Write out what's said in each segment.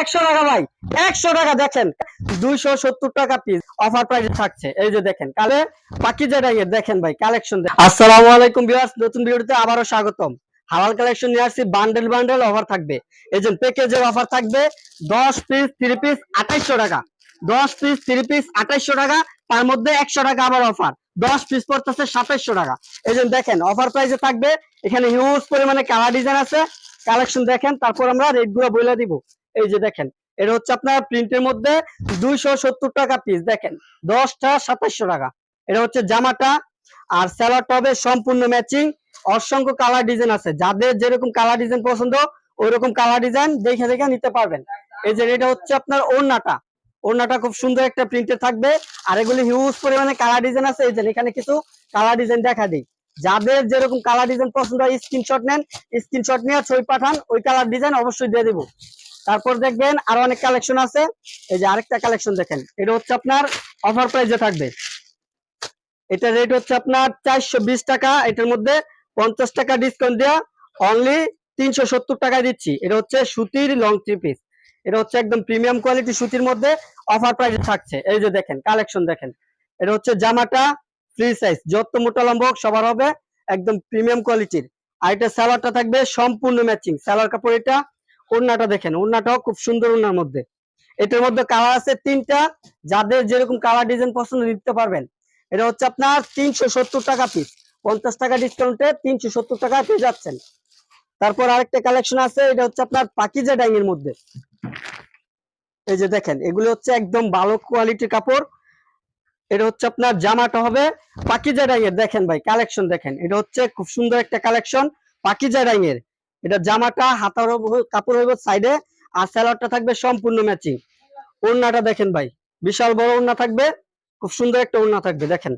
একশো টাকা ভাই, একশো টাকা দেখেন, দুইশো সত্তর টাকা পিস অফার প্রাইসে থাকছে। এই যে দেখেন, কালে পাখি যেটা দেখেন ভাই কালেকশন আসসালামু আলাইকুম ভিউয়ার্স নতুন ভিডিওতে আবারও স্বাগতম। হালাল কালেকশন নিয়ে আসছি বান্ডেল বান্ডেল অফার থাকবে। এই যে প্যাকেজের অফার থাকবে, দশ পিস থ্রি পিস আঠাইশশো টাকা। দশ পিস থ্রি পিস আঠাইশশো টাকা, তার মধ্যে একশো টাকা আবার অফার দশ পিস পড়তেছে সাতাইশশো টাকা। এই যে দেখেন অফার প্রাইসে থাকবে, এখানে হিউজ পরিমাণে কালার ডিজাইন আছে। কালেকশন দেখেন, তারপর আমরা রেটগুলো বলে দিব। এই যে দেখেন, এটা হচ্ছে আপনার প্রিন্টের মধ্যে দুইশো সত্তর টাকা পিস দেখেন, দশটা সাতাইশশো টাকা। এটা হচ্ছে জামাটা আর স্যালাডটা হবে সম্পূর্ণ ম্যাচিং অসংখ্য কালার ডিজাইন আছে। যাদের যেরকম কালার ডিজাইন পছন্দ ওই রকম কালার ডিজাইন দেখে দেখে নিতে পারবেন। এই যে এটা হচ্ছে আপনার ওড়নাটা। ওড়নাটা খুব সুন্দর একটা প্রিন্টে থাকবে। আর এগুলি হিউজ পরিমাণে কালার ডিজাইন আছে। এই যে এখানে কিছু কালার ডিজাইন দেখা দিই। যাদের যেরকম কালার ডিজাইন পছন্দ হয় স্ক্রিনশট নেন স্ক্রিনশট নিয়ে ছবি পাঠান, ওই কালার ডিজাইন অবশ্যই দিয়ে দিব। তারপর দেখবেন আরও অনেক কালেকশন আছে। এই যে আরেকটা কালেকশন দেখেন, এটা হচ্ছে আপনার অফার প্রাইসে থাকবে। এটা রেট হচ্ছে আপনার চারশো বিশ টাকা, এটার মধ্যে পঞ্চাশ টাকা ডিসকাউন্ট দেওয়া অনলি তিনশো সত্তর টাকা দিচ্ছি। এটা হচ্ছে সুতির লং থ্রি পিস এটা হচ্ছে একদম প্রিমিয়াম কোয়ালিটি সুতির মধ্যে অফার প্রাইসে থাকছে। এই যে দেখেন কালেকশন দেখেন। এটা হচ্ছে জামাটা ফ্রি সাইজ যত মোটা লম্বা সবার হবে একদম প্রিমিয়াম কোয়ালিটির আর এটা সালোয়ারটা থাকবে সম্পূর্ণ ম্যাচিং সালোয়ার কাপড় এটা ওড়নাটা দেখেন, ওড়নাটাও খুব সুন্দর ওড়নার মধ্যে। এটার মধ্যে কালার আছে তিনটা, যাদের যেরকম কালার ডিজাইন পছন্দ নিতে পারবেন। এটা হচ্ছে আপনার তিনশো সত্তর টাকা পিস পঞ্চাশ টাকা ডিসকাউন্টে তিনশো সত্তর টাকা পেয়ে যাচ্ছেন। তারপর আরেকটা কালেকশন আছে, এটা হচ্ছে আপনার পাকিজা ডাইং এর মধ্যে। এই যে দেখেন, এগুলো হচ্ছে একদম ভালো কোয়ালিটির কাপড়। এটা হচ্ছে আপনার জামাটা হবে পাকিজা ডাইং এর। দেখেন ভাই কালেকশন দেখেন। এটা হচ্ছে খুব সুন্দর একটা কালেকশন পাকিজা ডাইং এর। এটা জামাটা, হাতার কাপড় হইব সাইডে আর স্যালোয়ারটা থাকবে সম্পূর্ণ ম্যাচিং ওড়নাটা দেখেন ভাই, বিশাল বড় ওড়না থাকবে, খুব সুন্দর একটা ওড়না থাকবে, দেখেন।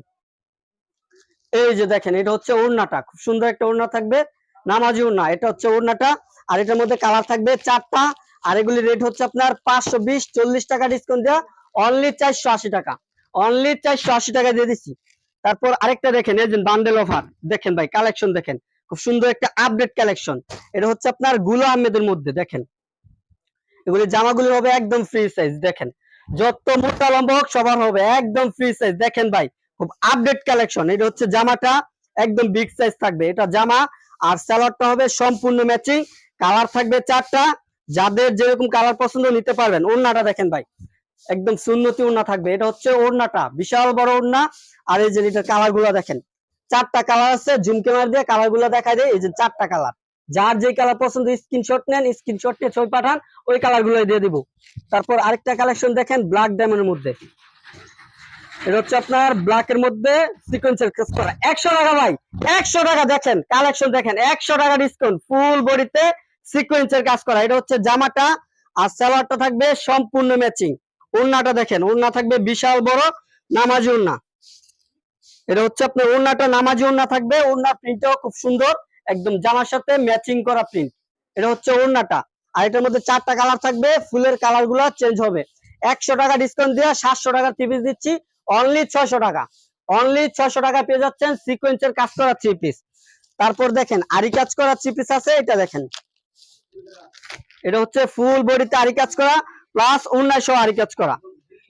এই যে দেখেন, এটা হচ্ছে ওড়নাটা, খুব সুন্দর একটা ওড়না থাকবে, নামাজি ওড়না, এটা হচ্ছে ওড়নাটা, আর এটার মধ্যে কালার থাকবে চারটা, আর এগুলি রেট হচ্ছে আপনার পাঁচশো বিশ, চল্লিশ টাকা ডিসকাউন্ট দেওয়া অনলি চারশো আশি টাকা অনলি চারশো আশি টাকা দিয়ে দিচ্ছি তারপর আরেকটা দেখেন, এই যে বান্ডেল অফার দেখেন ভাই কালেকশন দেখেন। খুব সুন্দর একটা আপডেট কালেকশন এটা হচ্ছে আপনারগুলো আহমেদের মধ্যে, দেখেন। এগুলি জামাগুলি হবে একদম ফ্রি সাইজ দেখেন। যত মোটা লম্বা হোক, সবার হবে একদম ফ্রি সাইজ দেখেন ভাই, খুব আপডেট কালেকশন এটা হচ্ছে জামাটা একদম বিগ সাইজ থাকবে। এটা জামা আর স্যালাডটা হবে সম্পূর্ণ ম্যাচিং কালার থাকবে চারটা। যাদের যেরকম কালার পছন্দ নিতে পারবেন। ওড়নাটা দেখেন ভাই, একদম সুন্নতি ওড়না থাকবে। এটা হচ্ছে ওড়নাটা, বিশাল বড় ওড়না। আর এই যে কালারগুলো দেখেন চারটা কালার আছে জুম ক্যামেরা দিয়ে কালারগুলো দেখা যায় এই যে চারটা কালার যার যে কালার পছন্দ স্ক্রিনশট নেন স্ক্রিনশট নিয়ে ছবি পাঠান, ওই কালারগুলো দিয়ে দিব। তারপর আরেকটা কালেকশন দেখেন ব্ল্যাক ডায়মন্ডের মধ্যে। এটা হচ্ছে আপনার ব্ল্যাক এর মধ্যে সিকোয়েন্সের কাজ করা। একশো টাকা ভাই, একশো টাকা দেখেন কালেকশন দেখেন, একশো টাকা ডিসকাউন্ট ফুল বডিতে সিকোয়েন্সের কাজ করা। এটা হচ্ছে জামাটা, আর সালোয়ারটা থাকবে সম্পূর্ণ ম্যাচিং ওড়নাটা দেখেন, ওড়না থাকবে বিশাল বড়, নামাজি ওড়না। এটা হচ্ছে আপনার ওড়নাটা নামাজি ওড়না থাকবে। ওড়না প্রিন্টটাও খুব সুন্দর। একদম জামার সাথে ম্যাচিং করা প্রিন্ট এটা হচ্ছে ওড়নাটা। আর এটার মধ্যে চারটা কালার থাকবে। ফুলের কালারগুলো চেঞ্জ হবে। একশো টাকা ডিসকাউন্ট দিয়ে সাতশো টাকা টিপিস দিচ্ছি। অনলি ছয়শো টাকা। অনলি ছয়শো টাকা পেয়ে যাচ্ছেন সিকোয়েন্সের কাজ করা থ্রি পিস তারপর দেখেন আরি কাজ করা থ্রি পিস আছে, এটা দেখেন। এটা হচ্ছে ফুল বডিতে আরি কাজ করা প্লাস উন্নয়সহ আরি কাজ করা।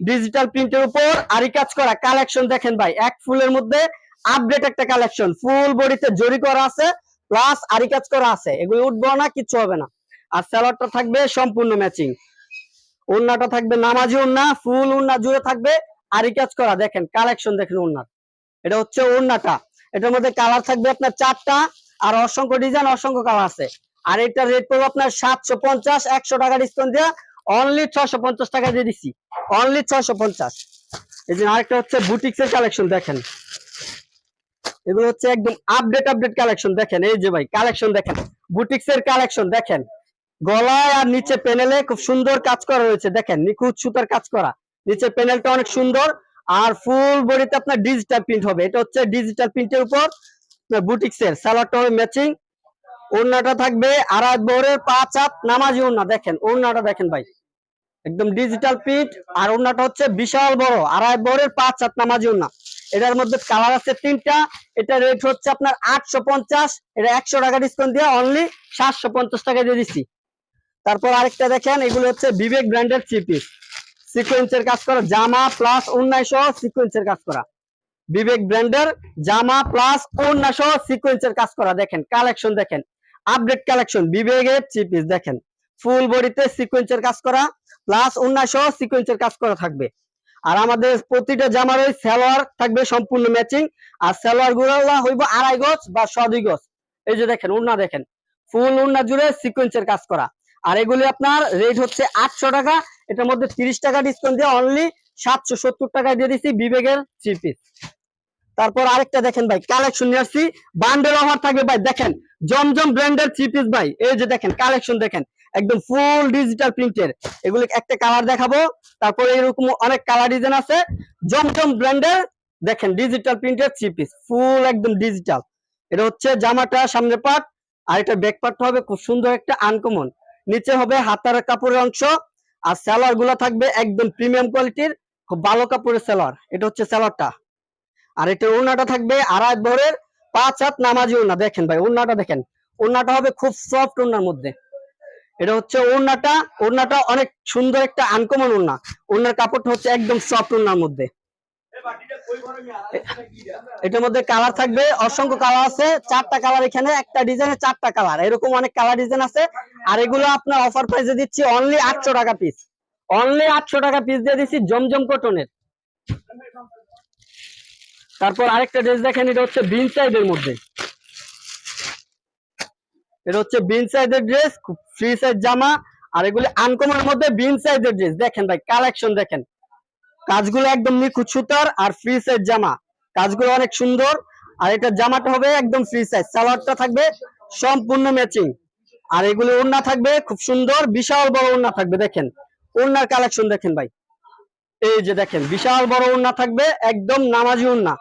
ডিজিটাল প্রিন্টের উপর আরি কাজ করা কালেকশন দেখেন ভাই, এক ফুলের মধ্যে আপডেট একটা কালেকশন ফুল বডিতে জরি করা আছে প্লাস আরি কাজ করা আছে। এগুলো উঠবো না, কিচ্ছু হবে না। আর স্যালাডটা থাকবে সম্পূর্ণ ম্যাচিং ওড়নাটা থাকবে নামাজি ওড়না ফুল ওড়না জুড়ে থাকবে আরি কাজ করা। দেখেন কালেকশন দেখেন ওড়নার। এটা হচ্ছে ওড়নাটা। এটার মধ্যে কালার থাকবে আপনার চারটা, আর অসংখ্য ডিজাইন অসংখ্য কালার আছে। আর এটার রেট পড়বে আপনার সাতশো পঞ্চাশ, একশো টাকা ডিসকাউন্ট দিয়ে অনলি ছশো পঞ্চাশ টাকা দিয়ে দিচ্ছি অনলি ছশো পঞ্চাশ। এই যে আরেকটা হচ্ছে বুটিক্সের কালেকশন দেখেন। এগুলো হচ্ছে একদম আপডেট আপডেট কালেকশন দেখেন। এই যে ভাই কালেকশন দেখেন। বুটিক্সের কালেকশন দেখেন। গলায় আর নিচে প্যানেলে খুব সুন্দর কাজ করা রয়েছে। দেখেন, নিখুঁত সুতার কাজ করা। নিচে প্যানেলটা অনেক সুন্দর। আর ফুল বডিতে আপনার ডিজিটাল প্রিন্ট হবে। এটা হচ্ছে ডিজিটাল প্রিন্টের উপর বুটিক্সের, সালোয়ারটা হবে ম্যাচিং ওড়নাটা থাকবে আড়াই বহরের পাঁচ হাত নামাজি ওড়না, দেখেন, ওড়নাটা দেখেন ভাই। একদম ডিজিটাল প্রিন্ট আর ওড়নাটা হচ্ছে বিশাল বড় আড়াই বহরের পাঁচ হাত নামাজি ওড়না। এটার মধ্যে কালার আছে তিনটা, এটা রেট হচ্ছে আপনার আটশো পঞ্চাশ, এটা একশো টাকা ডিসকাউন্ট দিয়ে অনলি সাতশো পঞ্চাশ টাকা দিয়ে দিচ্ছি। তারপর আরেকটা দেখেন, এগুলো হচ্ছে বিবেক ব্র্যান্ডের থ্রি পিস সিকোয়েন্সের কাজ করা, জামা প্লাস অন্যায় সহ সিকোয়েন্সের কাজ করা। বিবেক ব্র্যান্ডের জামা প্লাস অন্যায় সহ সিকোয়েন্সের কাজ করা, দেখেন কালেকশন দেখেন। আপডেট কালেকশন বিবেকের থ্রি পিস দেখেন। ফুল বডিতে সিকোয়েন্সের কাজ করা প্লাস অন্যায় সহ সিকোয়েন্সের কাজ করা থাকবে। আর আমাদের প্রতিটা জামার ওই সালোয়ার থাকবে সম্পূর্ণ ম্যাচিং আর সালোয়ারগুলো হইব আড়াই গজ বা ছ দুই গজ। এই যে দেখেন উন্না দেখেন। ফুল উন্না জুড়ে সিকোয়েন্সের কাজ করা। আর এগুলি আপনার রেট হচ্ছে আটশো টাকা, এটার মধ্যে তিরিশ টাকা ডিসকাউন্ট দিয়ে অনলি সাতশো সত্তর টাকায় দিয়ে দিচ্ছি বিবেকের থ্রি পিস তারপর আরেকটা দেখেন ভাই কালেকশন নিয়ে আসছি। বান্ডেল অফার থাকবে ভাই, দেখেন, জমজম ব্র্যান্ডের থ্রি পিস ভাই, এই যে দেখেন কালেকশন দেখেন, একদম ফুল ডিজিটাল প্রিন্টের এগুলো একটা কালার দেখাবো, তারপরে এরকম অনেক কালার ডিজাইন আছে। জমজম ব্র্যান্ডের, দেখেন ডিজিটাল প্রিন্টের থ্রি পিস ফুল একদম ডিজিটাল এটা হচ্ছে জামাটা সামনে পাট আর এটা ব্যাক পার্টটা হবে খুব সুন্দর একটা আনকমন নিচে হবে হাতার কাপড়ের অংশ, আর সালোয়ারগুলো থাকবে একদম প্রিমিয়াম কোয়ালিটির খুব ভালো কাপড়ের সালোয়ার এটা হচ্ছে সালোয়ারটা আর এটা ওড়নাটা থাকবে আড়াই ভরের পাঁচ হাত নামাজি ওড়না দেখেন ভাই ওড়নাটা দেখেন। ওড়নাটা হবে খুব সফট ওড়নার মধ্যে। এটা হচ্ছে ওড়নাটা ওড়নাটা অনেক সুন্দর একটা আনকমন ওড়না ওড়নার কাপড়টা হচ্ছে একদম সফট ওড়নার মধ্যে। এটার মধ্যে কালার থাকবে, অসংখ্য কালার আছে। চারটা কালার এখানে, একটা ডিজাইনে চারটা কালার এরকম অনেক কালার ডিজাইন আছে। আর এগুলো আপনার অফার প্রাইসে দিচ্ছি অনলি আটশো টাকা পিস অনলি আটশো টাকা পিস দিয়ে দিচ্ছি জমজম কটনের তারপর আরেকটা ড্রেস দেখেন, এটা হচ্ছে বিন মধ্যে। এটা হচ্ছে বিন সাইজের ড্রেস ফ্রি সাইজ জামা, আর এগুলি আনকমনের মধ্যে বিন সাইজের ড্রেস দেখেন ভাই কালেকশন দেখেন। কাজগুলো একদম নিখুঁত সুতার আর ফ্রি সাইজ জামা। কাজগুলো অনেক সুন্দর, আর এটা জামাটা হবে একদম ফ্রি সাইজ সালোয়ারটা থাকবে সম্পূর্ণ ম্যাচিং আর এগুলো ওড়না থাকবে, খুব সুন্দর, বিশাল বড় ওড়না থাকবে, দেখেন। ওড়নার কালেকশন দেখেন ভাই। এই যে দেখেন, বিশাল বড় ওড়না থাকবে, একদম নামাজি ওড়না।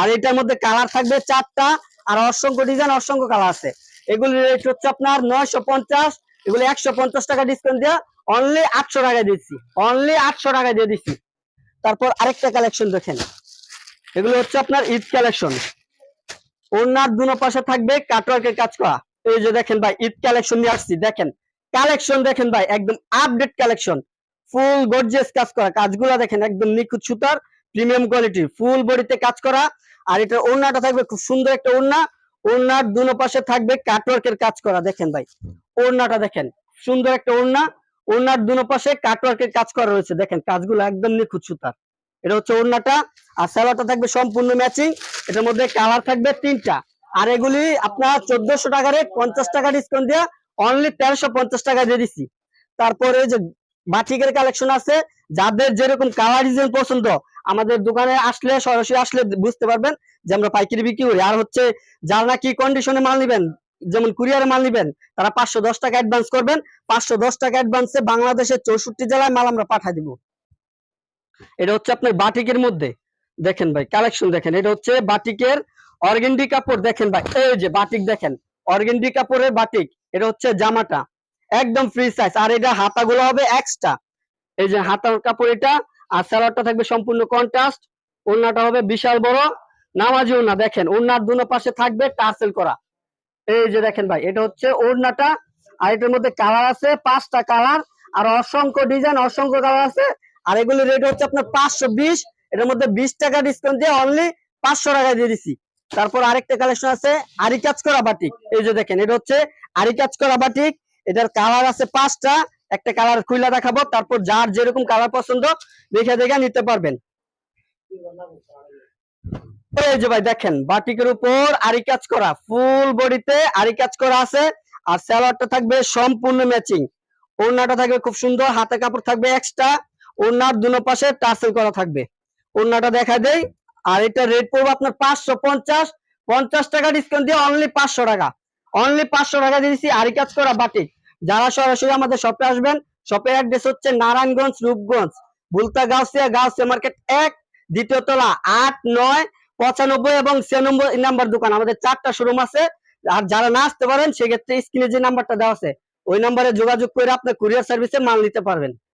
আর এটার মধ্যে কালার থাকবে চারটা, আর অসংখ্য ডিজাইন অসংখ্য কালার আছে। এগুলি রেট হচ্ছে আপনার নয়শো পঞ্চাশ, এগুলি একশো পঞ্চাশ টাকা ডিসকাউন্ট দিয়ে অনলি আটশো টাকায় দিচ্ছি। অনলি আটশো টাকায় দিয়ে দিচ্ছি। তারপর আরেকটা কালেকশন দেখেন। এগুলো হচ্ছে আপনার ঈদ কালেকশন ওনার দুনো পাশে থাকবে কাটওয়ার্কের কাজ করা। এই যে দেখেন ভাই, ঈদ কালেকশন নিয়ে আসছি, দেখেন। কালেকশন দেখেন ভাই, একদম আপডেট কালেকশন ফুল গর্জিয়াস কাজ করা। কাজগুলো দেখেন, একদম নিখুঁত সুতার। প্রিমিয়াম কোয়ালিটি, ফুল বডিতে কাজ করা, আর এটার ওড়নাটা থাকবে খুব সুন্দর একটা ওড়না। ওড়নার দুনো পাশে থাকবে কাটওয়ার্কের কাজ করা, দেখেন ভাই। ওড়নাটা দেখেন, সুন্দর একটা ওড়না। ওড়নার দুনো পাশে কাটওয়ার্কের কাজ করা রয়েছে, দেখেন, কাজগুলো একদম নিখুঁত সুতার এটা হচ্ছে ওড়নাটা, আর সালোয়ারটা থাকবে সম্পূর্ণ ম্যাচিং। এটার মধ্যে কালার থাকবে তিনটা। আর এগুলি আপনার চোদ্দশো টাকারে পঞ্চাশ টাকা ডিসকাউন্ট দিয়ে অনলি তেরোশো পঞ্চাশ টাকা দিয়ে দিচ্ছি তারপরে যে বাটিকের কালেকশন আছে, যাদের যেরকম কালার ডিজাইন পছন্দ আমাদের দোকানে আসলে, সরাসরি আসলে বুঝতে পারবেন যে আমরা পাইকারি বিক্রি করি। আর হচ্ছে যারা নাকি কন্ডিশনে মাল নিবেন, যেমন কুরিয়ারে মাল নিবেন, তারা পাঁচশো দশ টাকা অ্যাডভান্স করবেন। পাঁচশো দশ টাকা অ্যাডভান্সে বাংলাদেশের চৌষট্টি জেলায় মাল আমরা পাঠিয়ে দিব। এটা হচ্ছে আপনার বাটিকের মধ্যে। দেখেন ভাই কালেকশন দেখেন। এটা হচ্ছে বাটিকের অর্গেন্ডি কাপড়। দেখেন ভাই, এই যে বাটিক দেখেন। অর্গেন্ডি কাপড়ের বাটিক। এটা হচ্ছে জামাটা। একদম ফ্রি সাইজ আর এটা হাতাগুলো হবে এক্সট্রা এই যে হাতার কাপড় এটা আর সালোয়ারটা থাকবে সম্পূর্ণ কন্ট্রাস্ট ওড়নাটা হবে বিশাল বড়, নামাজি ওড়না, দেখেন, ওড়নার দুনো পাশে থাকবে টার্সেল করা। এই যে দেখেন ভাই, এটা হচ্ছে ওড়নাটা, আর এটার মধ্যে কালার আছে, পাঁচটা কালার আর অসংখ্য ডিজাইন অসংখ্য কালার আছে, আর এগুলি রেট হচ্ছে আপনার পাঁচশো বিশ, এটার মধ্যে বিশ টাকা ডিসকাউন্ট দিয়ে অনলি পাঁচশো টাকা দিয়ে দিছি। তারপর আরেকটা কালেকশন আছে আরি কাজ করা বাটিক। এই যে দেখেন, এটা হচ্ছে আরি কাজ করা বাটিক, এটার কালার আছে পাঁচটা, একটা কালার খুইলা দেখাবো, তারপর যার যেরকম কালার পছন্দ দেখে দেখে নিতে পারবেন। এই যে ভাই, দেখেন, বাটিকের উপর আরি কাজ করা ফুল বডিতে আরি কাজ করা আছে, আর সালোয়ারটা থাকবে সম্পূর্ণ ম্যাচিং ওড়নাটা থাকবে খুব সুন্দর, হাতে কাপড় থাকবে এক্সট্রা ওড়নার দুনো পাশে টার্সেল করা থাকবে। ওড়নাটা দেখা দেই, আর এটা রেট পড়বে আপনার পাঁচশো পঞ্চাশ পঞ্চাশ টাকা ডিসকাউন্ট দিয়ে অনলি পাঁচশো টাকা। অনলি পাঁচশো টাকা দিয়েছি আরি কাজ করা বাটিক। যারা সরাসরি আমাদের শপে আসবেন শপের অ্যাড্রেস হচ্ছে নারায়ণগঞ্জ, রূপগঞ্জ। বুলতা গাউসিয়া গাউসিয়া মার্কেট এক, দ্বিতীয় তলা আট, নয়, পঁচানব্বই এবং ছিয়ানব্বই নাম্বার দোকান। আমাদের চারটা শোরুম আছে। আর যারা না আসতে পারেন, সেক্ষেত্রে স্ক্রিনে যে নাম্বারটা দেওয়া আছে, ওই নাম্বারে যোগাযোগ করে আপনার কুরিয়ার সার্ভিসে মাল নিতে পারবেন।